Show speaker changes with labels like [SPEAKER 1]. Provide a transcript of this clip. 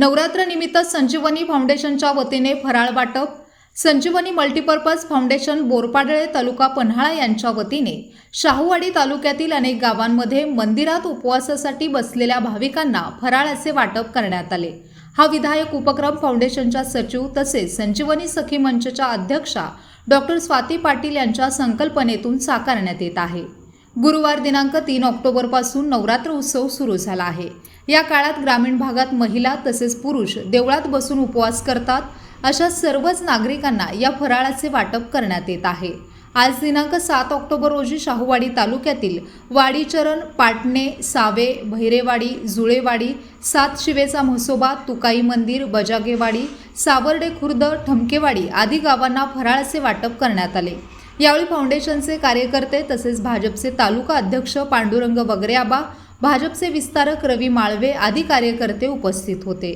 [SPEAKER 1] नवरात्र निमित्त संजीवनी फाउंडेशनच्या वतीने फराळ वाटप संजीवनी मल्टीपर्पज फाउंडेशन बोरपाडळे तालुका पन्हाळा यांच्या वतीने शाहूवाडी तालुक्यातील अनेक गावांमध्ये मंदिरात उपवासासाठी बसलेल्या भाविकांना फराळाचे वाटप करण्यात आले. हा विधायक उपक्रम फाउंडेशनच्या सचिव तसेच संजीवनी सखी मंचच्या अध्यक्षा डॉक्टर स्वाती पाटील यांच्या संकल्पनेतून साकारण्यात येत आहे. गुरुवार दिनांक तीन ऑक्टोबरपासून नवरात्र उत्सव सुरू झाला आहे. या काळात ग्रामीण भागात महिला तसेच पुरुष देवळात बसून उपवास करतात अशा सर्वच नागरिकांना या फराळाचे वाटप करण्यात येत आहे. आज दिनांक सात ऑक्टोबर रोजी शाहूवाडी तालुक्यातील वाडीचरण पाटणे सावे भैरेवाडी जुळेवाडी सात शिवेचा म्हसोबा तुकाई मंदिर बजागेवाडी सावर्डे खुर्द ठमकेवाडी आदी गावांना फराळाचे वाटप करण्यात आले. यावेळी फाउंडेशनचे कार्यकर्ते तसेच भाजपचे तालुका अध्यक्ष पांडुरंग वगरे आबा भाजपचे विस्तारक रवी माळवे आदी कार्यकर्ते उपस्थित होते.